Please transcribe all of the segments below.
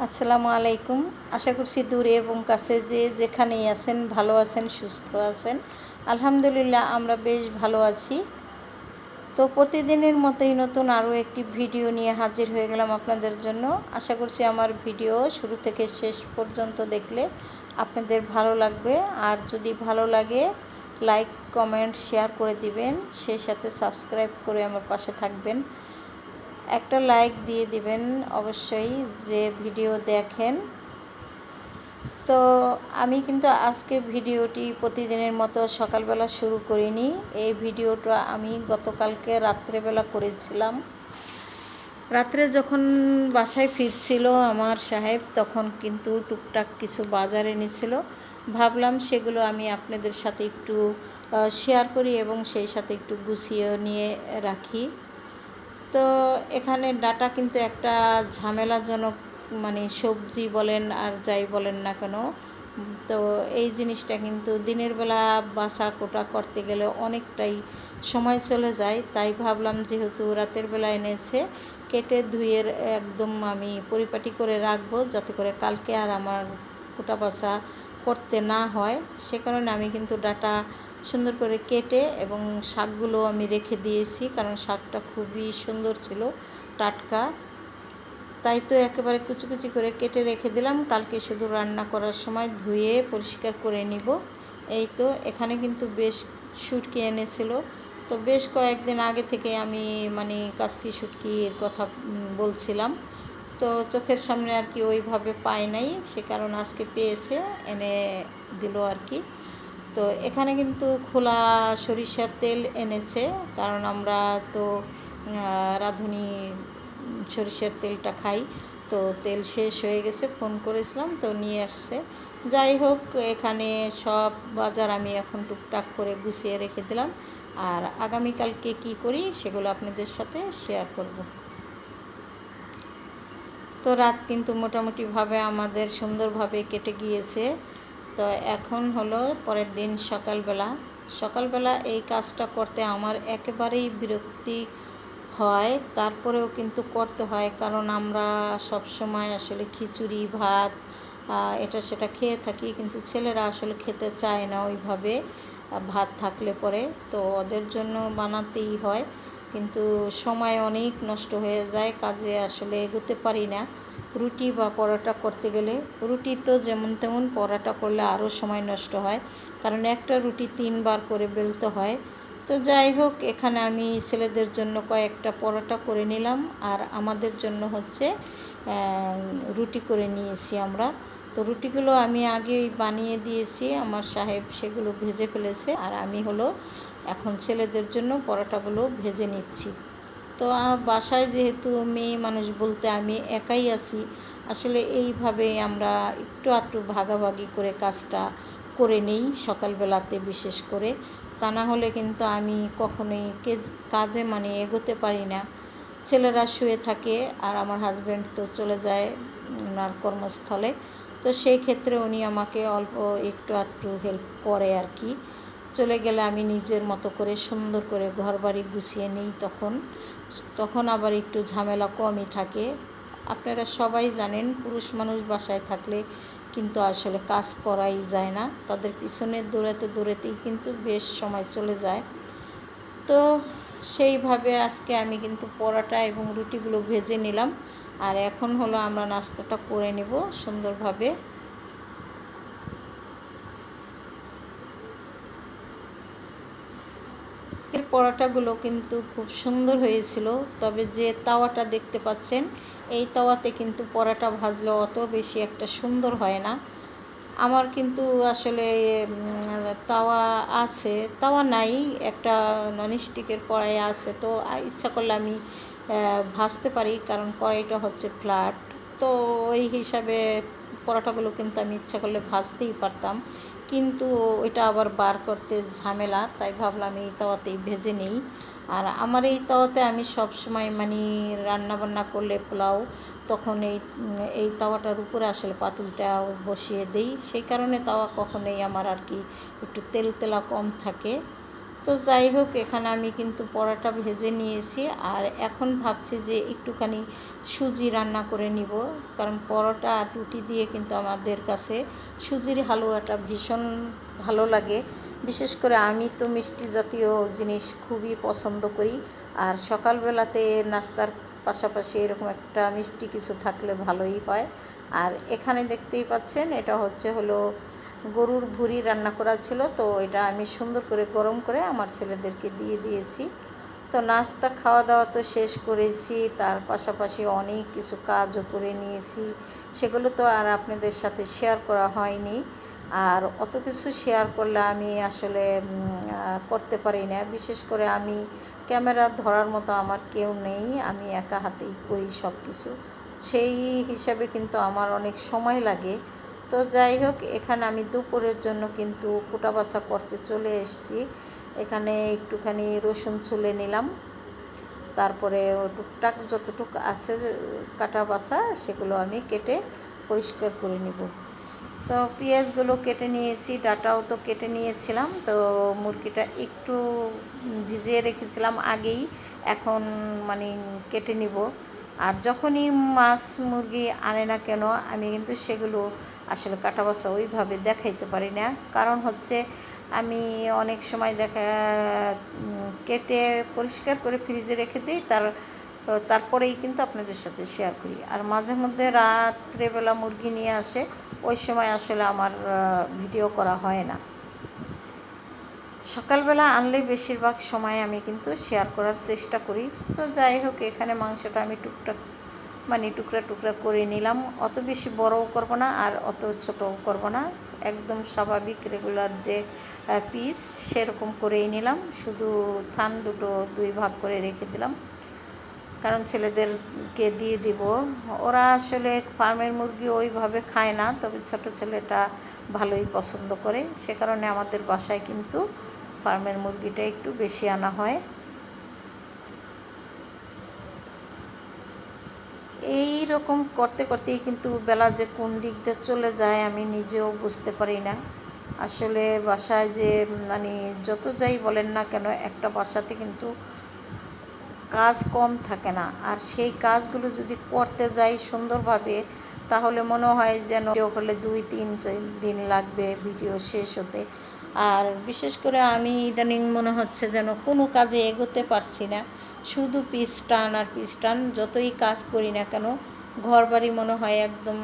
আসসালামু আলাইকুম। আশা করছি দূরে এবং কাছে যে যেখানেই আছেন, ভালো আছেন, সুস্থ আছেন। আলহামদুলিল্লাহ, আমরা বেশ ভালো আছি। তো প্রতিদিনের মতোই নতুন আরও একটি ভিডিও নিয়ে হাজির হয়ে গেলাম আপনাদের জন্য। আশা করছি আমার ভিডিও শুরু থেকে শেষ পর্যন্ত দেখলে আপনাদের ভালো লাগবে। আর যদি ভালো লাগে, লাইক, কমেন্ট, শেয়ার করে দিবেন। সেই সাথে সাবস্ক্রাইব করে আমার পাশে থাকবেন। একটা লাইক দিয়ে দিবেন অবশ্যই যে ভিডিও দেখেন। তো আমি কিন্তু আজকে ভিডিওটি প্রতিদিনের মতো সকালবেলা শুরু করিনি। এই ভিডিওটা আমি গতকালকে রাত্রেবেলা করেছিলাম। রাত্রে যখন বাসায় ফিরছিল আমার সাহেব, তখন কিন্তু টুকটাক কিছু বাজার এনেছিল। ভাবলাম সেগুলো আমি আপনাদের সাথে একটু শেয়ার করি এবং সেই সাথে একটু গুছিয়ে নিয়ে রাখি। তো এখানে ডাটা কিন্তু একটা ঝামেলাজনক মানে সবজি বলেন আর যাই বলেন না কেন, তো এই জিনিসটা কিন্তু দিনের বেলা বাসা কোটা করতে গেলে অনেকটাই সময় চলে যায়। তাই ভাবলাম যেহেতু রাতের বেলা এনেছে, কেটে ধুয়ে একদম আমি পরিপাটি করে রাখব যাতে করে কালকে আর আমার কোটা বাসা করতে না হয়। সে কারণে আমি কিন্তু ডাটা সুন্দর করে কেটে এবং শাকগুলো আমি রেখে দিয়েছি, কারণ শাকটা খুবই সুন্দর ছিল, টাটকা। তাই তো একেবারে কুচি কুচি করে কেটে রেখে দিলাম। কালকে শুধু রান্না করার সময় ধুয়ে পরিষ্কার করে নিব। এই তো, এখানে কিন্তু বেশ শুটকি এনেছিল। তো বেশ কয়েকদিন আগে থেকে আমি মানে কাসকি শুটকির কথা বলছিলাম। তো চোখের সামনে আর কি ওইভাবে পাই নাই, সে কারণ আজকে পেয়েছে, এনে দিল আর কি। তো এখানে কিন্তু খোলা সরিষার তেল এনেছে, কারণ আমরা তো রাঁধুনি, সরিষার তেলটা খাই। তো তেল শেষ হয়ে গেছে, ফোন করেছিলাম, তো নিয়ে আসছে। যাই হোক, এখানে সব বাজার আমি এখন টুকটাক করে গুছিয়ে রেখে দিলাম। আর আগামীকালকে কি করি, সেগুলো আপনাদের সাথে শেয়ার করব। তো রাত কিন্তু মোটামুটিভাবে আমাদের সুন্দরভাবে কেটে গিয়েছে। তো এখন হলো পরের দিন সকালবেলা। সকালবেলা এই কাজটা করতে আমার একেবারেই বিরক্তি হয়, তারপরেও কিন্তু করতে হয়, কারণ আমরা সব সময় আসলে খিচুড়ি, ভাত এটা সেটা খেয়ে থাকি, কিন্তু ছেলেরা আসলে খেতে চায় না ওইভাবে ভাত থাকলে পরে। তো ওদের জন্য বানাতেই হয়, কিন্তু সময় অনেক নষ্ট হয়ে যায়, কাজে আসলে এগোতে পারি না। রুটি বা পরোটা করতে গেলে রুটি তো যেমন তেমন পরোটা করলে আরও সময় নষ্ট হয়। কারণ একটা রুটি তিনবার করে বেলতে হয়। তো যাই হোক, এখানে আমি ছেলেদের জন্য কয়েকটা পরোটা করে নিলাম আর আমাদের জন্য হচ্ছে রুটি করে নিয়েছি আমরা। তো রুটিগুলো আমি আগেই বানিয়ে দিয়েছি, আমার সাহেব সেগুলো ভেজে ফেলেছে। আর আমি হলো এখন ছেলেদের জন্য পরোটাগুলো ভেজে নিচ্ছি। তো বাসায় যেহেতু মেয়ে মানুষ বলতে আমি একাই আছি, আসলে এইভাবে আমরা একটু আধটু ভাগাভাগি করে কাজটা করে নেই সকালবেলাতে বিশেষ করে। তা না হলে কিন্তু আমি কখনোই কাজে মানে এগোতে পারি না। ছেলেরা শুয়ে থাকে আর আমার হাজব্যান্ড তো চলে যায় ওনার কর্মস্থলে। তো সেই ক্ষেত্রে উনি আমাকে অল্প একটু আধটু হেল্প করে আর কি। চলে গেলে আমি নিজের মতো করে সুন্দর করে ঘর বাড়ি গুছিয়ে নিই তখন। তখন আবার একটু ঝামেলা কমই থাকে। আপনারা সবাই জানেন, পুরুষ মানুষ বাসায় থাকলে কিন্তু আসলে কাজ করাই যায় না। তাদের পিছনে দৌড়াতে দৌড়াতেই কিন্তু বেশ সময় চলে যায়। তো সেইভাবে আজকে আমি কিন্তু পরোটা এবং রুটিগুলো ভেজে নিলাম। আর এখন হলো আমরা নাস্তাটা করে নেব সুন্দরভাবে এর পরোটাগুলো কিন্তু খুব সুন্দর হয়েছিল। তবে যে তাওয়াটা দেখতে পাচ্ছেন, এই তাওয়াতে কিন্তু পরোটা ভাজলে অত বেশি একটা সুন্দর হয় না। আমার কিন্তু আসলে তাওয়া আছে, তাওয়া নাই, একটা ননস্টিকের কড়াই আছে, তো ইচ্ছা করলে আমি ভাজতে পারি, কারণ কড়াইটা হচ্ছে ফ্ল্যাট তো ওই হিসাবে পরোটাগুলো কিন্তু আমি ইচ্ছা করলে ভাজতেই পারতাম। কিন্তু ওইটা আবার বার করতে ঝামেলা, তাই ভাবলাম এই তাওয়াতেই ভেজে নেই। আর আমার এই তাওয়াতে আমি সব সময় মানে রান্না বান্না করলে পোলাও, তখন এই এই তাওয়াটার উপরে আসলে পাতিলটা বসিয়ে দেই। সেই কারণে তাওয়া কখনোই আমার আর কি একটু তেল তেলা কম থাকে। তো যাই হোক, এখানে আমি কিন্তু পরোটা ভেজে নিয়েছি আর এখন ভাবছি যে একটুখানি সুজি রান্না করে নিব, কারণ পরোটা আর রুটি দিয়ে কিন্তু আমাদের কাছে সুজির হালুয়াটা ভীষণ ভালো লাগে। বিশেষ করে আমি তো মিষ্টি জাতীয় জিনিস খুবই পছন্দ করি আর সকালবেলাতে নাস্তার পাশাপাশি এরকম একটা মিষ্টি কিছু থাকলে ভালোই হয়। আর এখানে দেখতেই পাচ্ছেন, এটা হচ্ছে হলো গরুর ভুড়ি রান্না করা ছিল, তো এটা আমি সুন্দর করে গরম করে আমার ছেলেদেরকে দিয়ে দিয়েছি। তো নাস্তা খাওয়া দাওয়া তো শেষ করেছি, তার পাশাপাশি অনেক কিছু কাজও করে নিয়েছি। সেগুলো তো আর আপনাদের সাথে শেয়ার করা হয়নি। আর অত কিছু শেয়ার করলে আমি আসলে করতে পারি না। বিশেষ করে আমি ক্যামেরা ধরার মতো আমার কেউ নেই, আমি একা হাতেই করি সব কিছু সেই হিসাবে কিন্তু আমার অনেক সময় লাগে। তো যাই হোক, এখানে আমি দুপুরের জন্য কিন্তু কুটা বাছা করতে চলে এসেছি। এখানে একটুখানি রসুন ছুলে নিলাম। তারপরে টুকটাক যতটুক আছে কাটা বাছা, সেগুলো আমি কেটে পরিষ্কার করে নিব। তো পেঁয়াজগুলো কেটে নিয়েছি, ডাটাও তো কেটে নিয়েছিলাম। তো মুরগিটা একটু ভিজিয়ে রেখেছিলাম আগেই। এখন মানে কেটে নিব। আর যখনই মাছ, মুরগি আনে না কেন, আমি কিন্তু সেগুলো আসলে কাটা বাসা ওইভাবে দেখাইতে পারি না। কারণ হচ্ছে আমি অনেক সময় দেখা কেটে পরিষ্কার করে ফ্রিজে রেখে দিই, তার, তারপরেই কিন্তু আপনাদের সাথে শেয়ার করি। আর মাঝে মধ্যে রাত্রেবেলা মুরগি নিয়ে আসে, ওই সময় আসলে আমার ভিডিও করা হয় না। সকালবেলা আনলে বেশিরভাগ সময় আমি কিন্তু শেয়ার করার চেষ্টা করি। তো যাই হোক, এখানে মাংসটা আমি টুকটাক মানে টুকরা টুকরা করে নিলাম। অত বেশি বড়ও করব না আর অত ছোটও করব না। একদম স্বাভাবিক রেগুলার যে পিস সেরকম করেই নিলাম। শুধু থান দুটো দুই ভাগ করে রেখে দিলাম। কারণ ছেলেদেরকে দিয়ে দিব। ওরা আসলে ফার্মের মুরগি ওইভাবে খায় না, তবে ছোট ছেলেটা ভালোই পছন্দ করে। সে কারণে আমাদের বাসায় কিন্তু ফার্মের মুরগিটা একটু বেশি আনা হয়। এই রকম করতে করতেই কিন্তু বেলা যে কোন দিক দিয়ে চলে যায় আমি নিজেও বুঝতে পারি না। আসলে বাসায় যে মানে যত যাই বলেন না কেন, একটা বাসাতে কিন্তু কাজ কম থাকে না। আর সেই কাজগুলো যদি করতে যাই সুন্দরভাবে, তাহলে মনে হয় যেন করলে দুই, তিন দিন লাগবে ভিডিও শেষ হতে। আর বিশেষ করে আমি ইদানিং মনে হচ্ছে যেন কোনো কাজে এগোতে পারছি না। শুধু পিস টান আর পিস টান, যতই কাজ করি না কেন ঘর বাড়ি মনে হয় একদম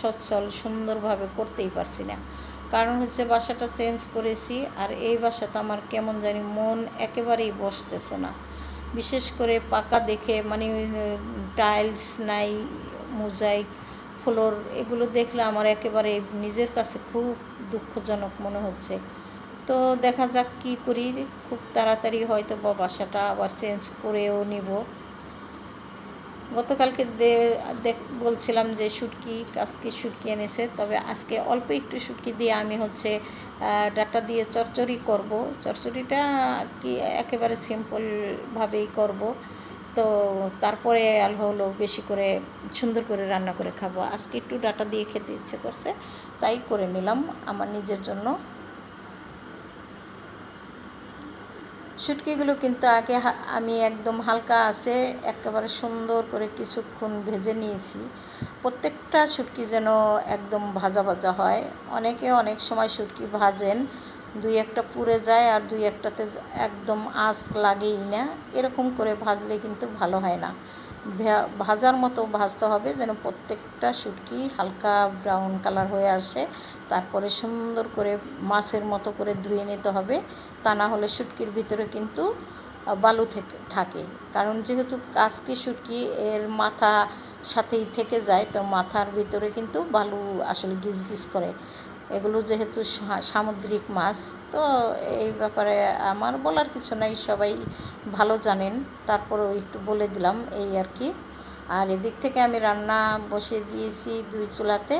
সচ্ছল, সুন্দরভাবে করতেই পারছি না। কারণ হচ্ছে বাসাটা চেঞ্জ করেছি, আর এই বাসাটা আমার কেমন জানি মন একেবারেই বসতেছে না। বিশেষ করে পাকা দেখে মানে টাইলস নাই মোজাইক ফ্লোর এগুলো দেখলে আমার একেবারে নিজের কাছে খুব দুঃখজনক মনে হচ্ছে। তো দেখা যাক কী করি, খুব তাড়াতাড়ি হয়তো বা বাসাটা আবার চেঞ্জ করেও নিব। গতকালকে বলছিলাম যে শুটকি আজকে শুটকি এনেছে, তবে আজকে অল্প একটু শুটকি দিয়ে আমি হচ্ছে ডাটা দিয়ে চচ্চড়ি করব। চচ্চড়িটা কি একেবারে সিম্পলভাবেই করব। তো তারপরে আল হলো বেশি করে সুন্দর করে রান্না করে খাব। আজকে একটু ডাটা দিয়ে খেতে ইচ্ছে করছে, তাই করে নিলাম আমার নিজের জন্য। শুটকিগুলো কিন্তু আগে আমি একদম হালকা আছে, একেবারে সুন্দর করে কিছুক্ষণ ভেজে নিয়েছি। প্রত্যেকটা শুটকি যেন একদম ভাজা ভাজা হয়। অনেকে অনেক সময় শুটকি ভাজেন, দুই একটা পুড়ে যায় আর দুই একটাতে একদম আঁচ লাগেই না। এরকম করে ভাজলে কিন্তু ভালো হয় না। ভাজার মতো ভাজতে হবে যেন প্রত্যেকটা শুটকি হালকা ব্রাউন কালার হয়ে আসে। তারপরে সুন্দর করে মাছের মতো করে ধুয়ে নিতে হবে। তা না হলে শুটকির ভিতরে কিন্তু বালু থেকে থাকে। কারণ যেহেতু কাজকি শুটকি এর মাথা সাথেই থেকে যায়, তো মাথার ভিতরে কিন্তু বালু আসলে গিজ গিজ করে। এগুলো যেহেতু সামুদ্রিক মাছ, তো এই ব্যাপারে আমার বলার কিছু নাই, সবাই ভালো জানেন। তারপরেও একটু বলে দিলাম এই আর কি। আর এদিক থেকে আমি রান্না বসিয়ে দিয়েছি দুই চুলাতে।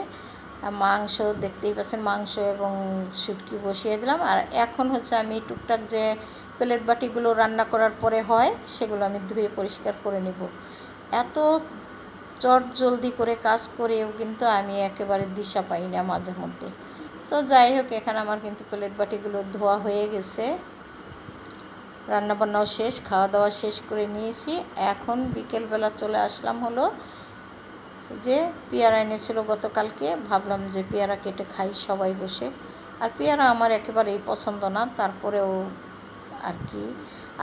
মাংস, দেখতেই পাচ্ছেন মাংস এবং শুটকি বসিয়ে দিলাম। আর এখন হচ্ছে আমি টুকটাক যে প্লেট বাটিগুলো রান্না করার পরে হয়, সেগুলো আমি ধুয়ে পরিষ্কার করে নেব। এত চট জলদি করে কাজ করেও কিন্তু আমি একেবারে দিশা পাই না মাঝে মধ্যে তো যাই হোক, এখানে আমার কিন্তু প্লেট বাটিগুলো ধোয়া হয়ে গেছে। রান্নাবান্নাও শেষ খাওয়া দাওয়া শেষ করে নিয়েছি। এখন বিকেলবেলা চলে আসলাম হলো যে পেয়ারা এনেছিল গতকালকে। ভাবলাম যে পেয়ারা কেটে খাই সবাই বসে। আর পেয়ারা আমার একেবারেই পছন্দ না, তারপরেও আর কি।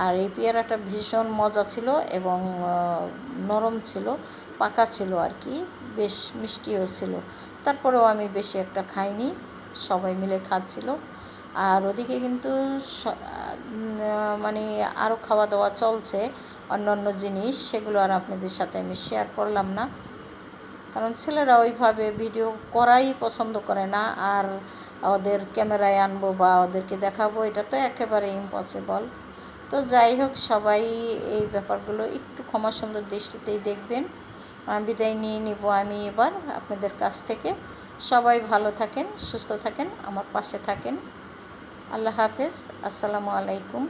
আর এই পেয়ারাটা ভীষণ মজা ছিল এবং নরম ছিল, পাকা ছিল আর কি, বেশ মিষ্টিও ছিল। তারপরেও আমি বেশি একটা খাইনি। সবাই মিলে খাচ্ছিল। আর ওদিকে কিন্তু মানে আরও খাওয়া দাওয়া চলছে অন্য অন্য জিনিস, সেগুলো আর আপনাদের সাথে আমি শেয়ার করলাম না। কারণ ছেলেরা ওইভাবে ভিডিও করাই পছন্দ করে না, আর ওদের ক্যামেরায় আনব বা ওদেরকে দেখাবো, এটা তো একেবারে ইম্পসিবল তো যাই হোক, সবাই এই ব্যাপারগুলো একটু ক্ষমা সুন্দর দৃষ্টিতেই দেখবেন। বিদায় নিয়ে নিব আমি এবার আপনাদের কাছ থেকে। সবাই ভালো থাকেন সুস্থ থাকেন আমার পাশে থাকেন। আল্লাহ হাফেজ আসসালামু আলাইকুম।